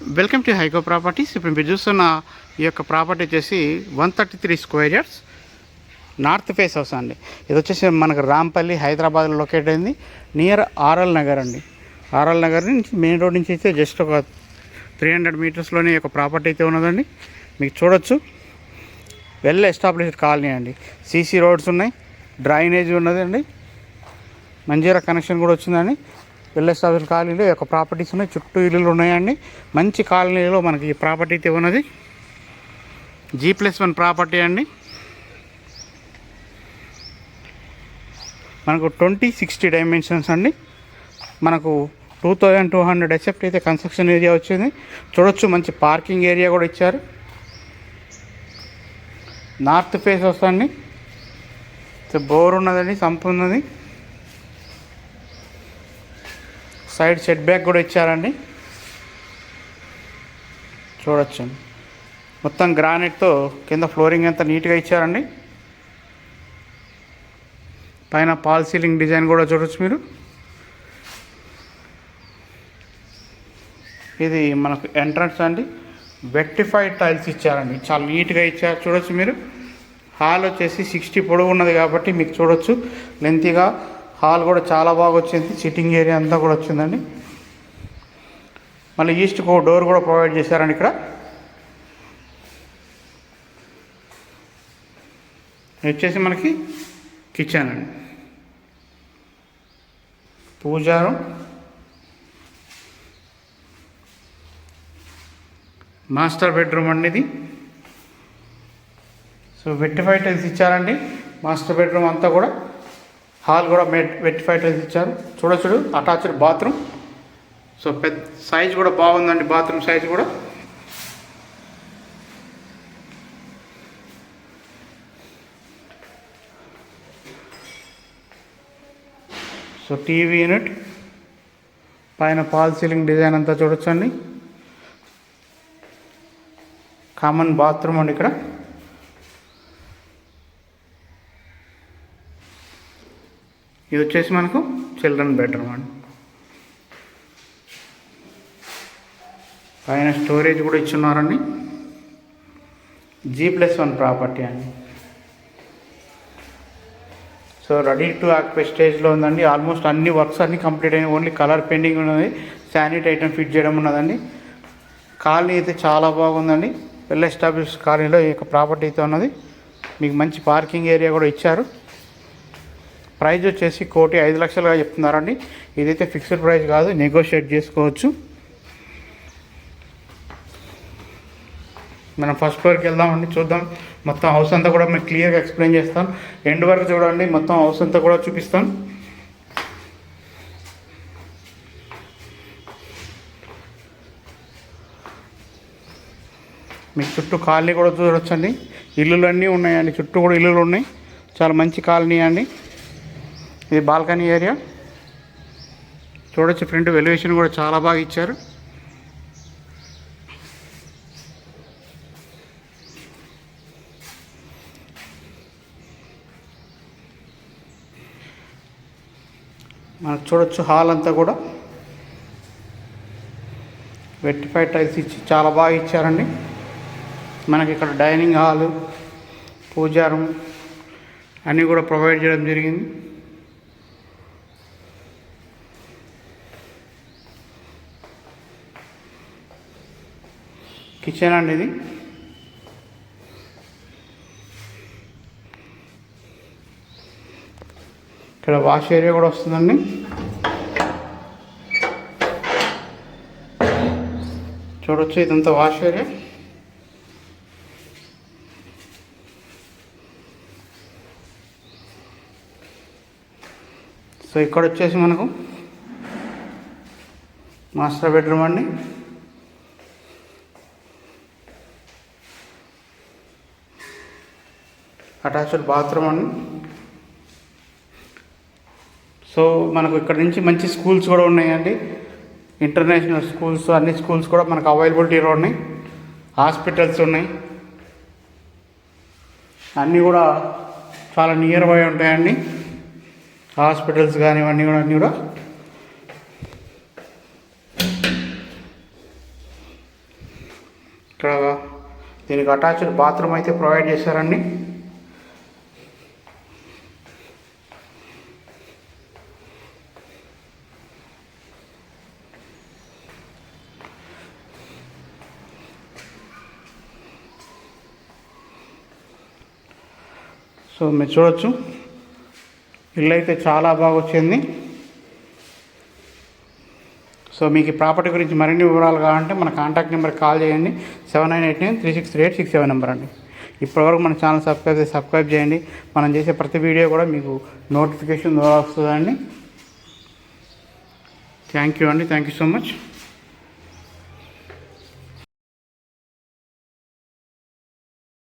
Welcome to హైకో properties. ఇప్పుడు మీరు చూస్తున్న ఈ యొక్క ప్రాపర్టీ వచ్చేసి one thirty three square yards north face house అండి. ఇది వచ్చేసి మనకు రాంపల్లి హైదరాబాద్లో లొకేట్ అయింది. నియర్ ఆర్ఎల్ నగర్ అండి. ఆర్ఎల్ నగర్ నుంచి మెయిన్ రోడ్ నుంచి అయితే జస్ట్ ఒక త్రీ హండ్రెడ్ మీటర్స్లోనే ఒక ప్రాపర్టీ అయితే ఉన్నదండి. మీకు చూడొచ్చు. వెల్ ఎస్టాబ్లిష్డ్ కాలనీ అండి. సీసీ రోడ్స్ ఉన్నాయి. డ్రైనేజ్ ఉన్నదండి. మంజీరా కనెక్షన్ కూడా వచ్చిందండి. వెల్ ఎస్టాబ్లిష్ కాలనీలో ఈ యొక్క ప్రాపర్టీస్ ఉన్నాయి. చుట్టూ ఇల్లులు ఉన్నాయండి. మంచి కాలనీలో మనకి ఈ ప్రాపర్టీ అయితే ఉన్నది. జీ ప్లస్ వన్ ప్రాపర్టీ అండి. మనకు ట్వంటీ సిక్స్టీ డైమెన్షన్స్ అండి. మనకు టూ థౌజండ్ టూ హండ్రెడ్ ఎసెప్ట్ అయితే కన్స్ట్రక్షన్ ఏరియా వచ్చింది. చూడొచ్చు మంచి పార్కింగ్ ఏరియా కూడా ఇచ్చారు. నార్త్ ఫేస్ వస్తుంది. బోర్ ఉన్నదండి సంపు ఉన్నది. సైడ్ సెట్ బ్యాక్ కూడా ఇచ్చారండి. చూడొచ్చు. మొత్తం గ్రానైట్తో కింద ఫ్లోరింగ్ ఎంత నీట్గా ఇచ్చారండి. పైన పాల్ సీలింగ్ డిజైన్ కూడా చూడొచ్చు మీరు. ఇది మనకు ఎంట్రన్స్ అండి. వెక్టిఫైడ్ టైల్స్ ఇచ్చారండి. చాలా నీట్గా ఇచ్చారు. చూడొచ్చు మీరు. హాల్ వచ్చేసి సిక్స్టీ పొడవు ఉన్నది కాబట్టి మీకు చూడొచ్చు. లెంతీగా హాల్ కూడా చాలా బాగా వచ్చింది. సిట్టింగ్ ఏరియా అంతా కూడా వచ్చిందండి. మళ్ళీ ఈస్ట్కు ఒక డోర్ కూడా ప్రొవైడ్ చేశారండి ఇక్కడ. వచ్చేసి మనకి కిచెన్ అండి. పూజారం మాస్టర్ బెడ్రూమ్ అండి ఇది. సో వెట్టిఫై టైల్స్ ఇచ్చారండి. మాస్టర్ బెడ్రూమ్ అంతా కూడా. హాల్ కూడా మెట్ వెట్ టైల్స్ ఇచ్చారు. చూడొచ్చు అటాచ్డ్ బాత్రూమ్. సో పెద్ద సైజ్ కూడా బాగుందండి బాత్రూమ్ సైజ్ కూడా. So TV unit. పైన పాల్ సీలింగ్ డిజైన్ అంతా చూడొచ్చండి. కామన్ బాత్రూమ్ అండి ఇక్కడ. ఇది వచ్చేసి మనకు చిల్డ్రన్ బెడ్రూమ్ అండి. పైన స్టోరేజ్ కూడా ఇచ్చున్నారండి. జీ ప్లస్ వన్ ప్రాపర్టీ అండి. సో రెడీ టు ఆక్యుపై స్టేజ్లో ఉందండి. ఆల్మోస్ట్ అన్ని వర్క్స్ అన్ని కంప్లీట్ అయినాయి. ఓన్లీ కలర్ పెయింటింగ్ ఉన్నది. శానిట్ ఐటమ్ ఫిట్ చేయడం ఉన్నదండి. కాలనీ అయితే చాలా బాగుందండి. వెల్ ఎస్టాబ్లిష్ కాలనీలో ఈ యొక్క ప్రాపర్టీ అయితే ఉన్నది. మీకు మంచి పార్కింగ్ ఏరియా కూడా ఇచ్చారు. ప్రైజ్ వచ్చేసి కోటి ఐదు లక్షలుగా చెప్తున్నారండి. ఇదైతే ఫిక్స్డ్ ప్రైస్ కాదు నెగోషియేట్ చేసుకోవచ్చు. మనం ఫస్ట్ ఫ్లోర్కి వెళ్దామండి చూద్దాం. మొత్తం హౌస్ అంతా కూడా మేము క్లియర్గా ఎక్స్ప్లెయిన్ చేస్తాం. ఎండ్ వరకు చూడండి మొత్తం హౌస్ అంతా కూడా చూపిస్తాం. మీకు చుట్టూ కాలనీ కూడా చూడొచ్చండి. ఇల్లులన్నీ ఉన్నాయండి చుట్టూ కూడా ఇల్లులు ఉన్నాయి. చాలా మంచి కాలనీ అండి. ఇది బాల్కనీ ఏరియా. చూడొచ్చు ఫ్రంట్ వెలివేషన్ కూడా చాలా బాగా ఇచ్చారు. మనకు చూడొచ్చు హాల్ అంతా కూడా. వెట్టిఫై టైల్స్ ఇచ్చి చాలా బాగా ఇచ్చారండి. మనకి ఇక్కడ డైనింగ్ హాలు పూజారం అన్నీ కూడా ప్రొవైడ్ చేయడం జరిగింది. కిచెన్ అండి ఇది. ఇక్కడ వాష్ ఏరియా కూడా వస్తుందండి. చూడొచ్చు ఇదంతా వాష్ ఏరియా. సో ఇక్కడ వచ్చేసి మనకు మాస్టర్ బెడ్రూమ్ అండి. అటాచ్డ్ బాత్రూమ్ అండి సో మనకు ఇక్కడ నుంచి మంచి స్కూల్స్ కూడా ఉన్నాయండి. ఇంటర్నేషనల్ స్కూల్స్ అన్ని స్కూల్స్ కూడా మనకు అవైలబిలిటీలో ఉన్నాయి. హాస్పిటల్స్ ఉన్నాయి. అన్నీ కూడా చాలా నియర్ బై ఉంటాయండి. హాస్పిటల్స్ కానివన్నీ కూడా అన్నీ కూడా. ఇక్కడ దీనికి అటాచ్డ్ బాత్రూమ్ అయితే ప్రొవైడ్ చేశారండి. సో మీరు చూడొచ్చు. ఇల్లు అయితే చాలా బాగా వచ్చింది సో మీకు ప్రాపర్టీ గురించి మరిన్ని వివరాలు కావాలంటే మన కాంటాక్ట్ నెంబర్ కాల్ చేయండి. Seven nine eight nine three six three eight six seven number అండి. ఇప్పటివరకు మన ఛానల్ సబ్స్క్రైబ్ చేసి సబ్స్క్రైబ్ చేయండి. మనం చేసే ప్రతి వీడియో కూడా మీకు నోటిఫికేషన్ ద్వారా వస్తుందండి. థ్యాంక్ యూ అండి. Thank you so much.